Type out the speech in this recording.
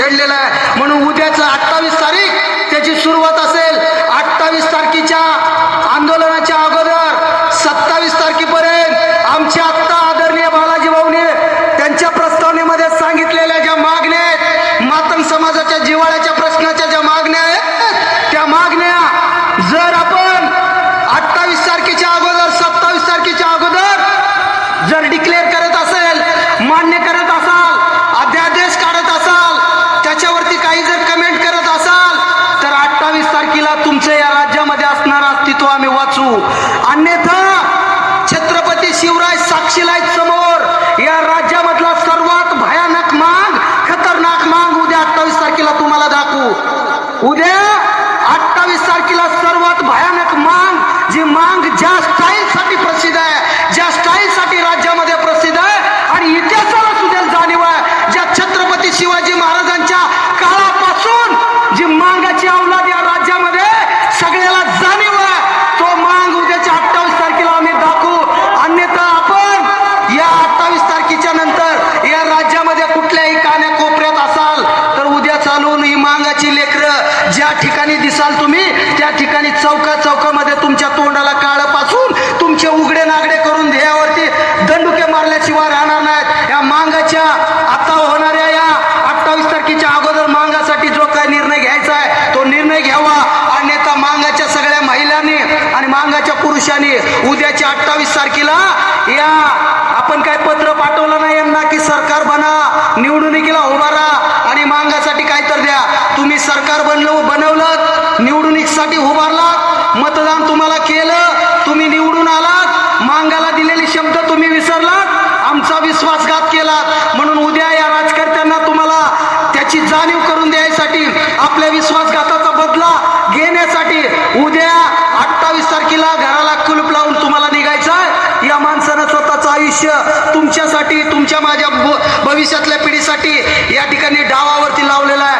छेडलेला आहे. म्हणून उद्याचं अठ्ठावीस तारीख त्याची सुरुवात असेल. अठ्ठावीस तारखेच्या आंदोलनाच्या अगोदर सत्तावीस तारखेपर्यंत आमच्या आत्ता आदरणीय बालाजी भाऊने त्यांच्या प्रस्तावनेमध्ये सांगितलेल्या ज्या मागण्या आहेत मातंग समाजाच्या जिवाळ्याच्या प्रश्नाच्या ज्या मागण्या आहेत त्या मागण्या जर आपण अठ्ठावीस तारखेच्या अगोदर सत्तावीस तारखेच्या अगोदर जर डिक्लेअर करत असेल मान्य करत असाल अध्यादेश काढत असाल त्याच्यावरती काही जर कमेंट करत असाल तर अठ्ठावीस तारखेला तुमचं या राज्यामध्ये असणारं अस्तित्व आम्ही वाचू अन्यथा छत्रपती शिवराय साक्षीला आहेत समोर या राज्यामधला सर्वात भयानक मांग खतरनाक मांग उद्या अठ्ठावीस तारखेला तुम्हाला दाखवू उद्या अठ्ठावीस तारखेला सर्वात भयानक मांग जी मांग ज्या स्टाईलसाठी प्रसिद्ध आहे ज्या स्टाईलसाठी राज्यामध्ये प्रसिद्ध आहे आणि इतिहासाला सुद्धा जाणीव आहे ज्या छत्रपती शिवाजी महाराजांच्या काळापासून जी मांगाची अवलाद या राज्यामध्ये सगळ्याला जाणीव आहे तो मांग उद्याच्या अठ्ठावीस तारखेला आम्ही दाखवू अन्यथा आपण या अठ्ठावीस तारखेच्या नंतर या राज्यामध्ये कुठल्याही कान्या कोपऱ्यात असाल तर उद्या चालून ही मांगाची लेकरं ज्या ठिकाणी दिसाल तुम्ही त्या ठिकाणी चौका चौकामध्ये तुमच्या तोंडाला काळपासून तुमचे उघडे नागडे करून ध्येयावरती दंडुके मारल्याशिवाय राहणार नाहीत. या मांगाच्या आता होणाऱ्या या अठ्ठावीस तारखेच्या अगोदर मांगासाठी जो काही निर्णय घ्यायचा आहे तो निर्णय घ्यावा. अन्यथा मांगाच्या सगळ्या महिलांनी आणि मांगाच्या पुरुषांनी उद्याच्या अठ्ठावीस तारखेला या आपण काय पत्र पाठवलं नाही यांना की सरकार बना निवडणुकीला उभारा आणि मांगासाठी काय तुम्ही सरकार बनलं बनवलं निवडणुकीसाठी उभारलात मतदान तुम्हाला केलं तुम्ही निवडून आलात मांगाला दिलेले शब्द तुम्ही विसरलात आमचा विश्वासघात केलात म्हणून उद्या या राजकर्त्यांना तुम्हाला त्याची जाणीव करून द्यायसाठी आपल्या विश्वासघाताचा बदला घेण्यासाठी उद्या अठ्ठावीस तारखेला घराला कुलूप लावून तुम्हाला निघायचं आहे. या माणसानं स्वतःचं आयुष्य तुमच्यासाठी तुमच्या माझ्या भ- भविष्यातल्या पिढीसाठी या ठिकाणी डावावरती लावलेला आहे.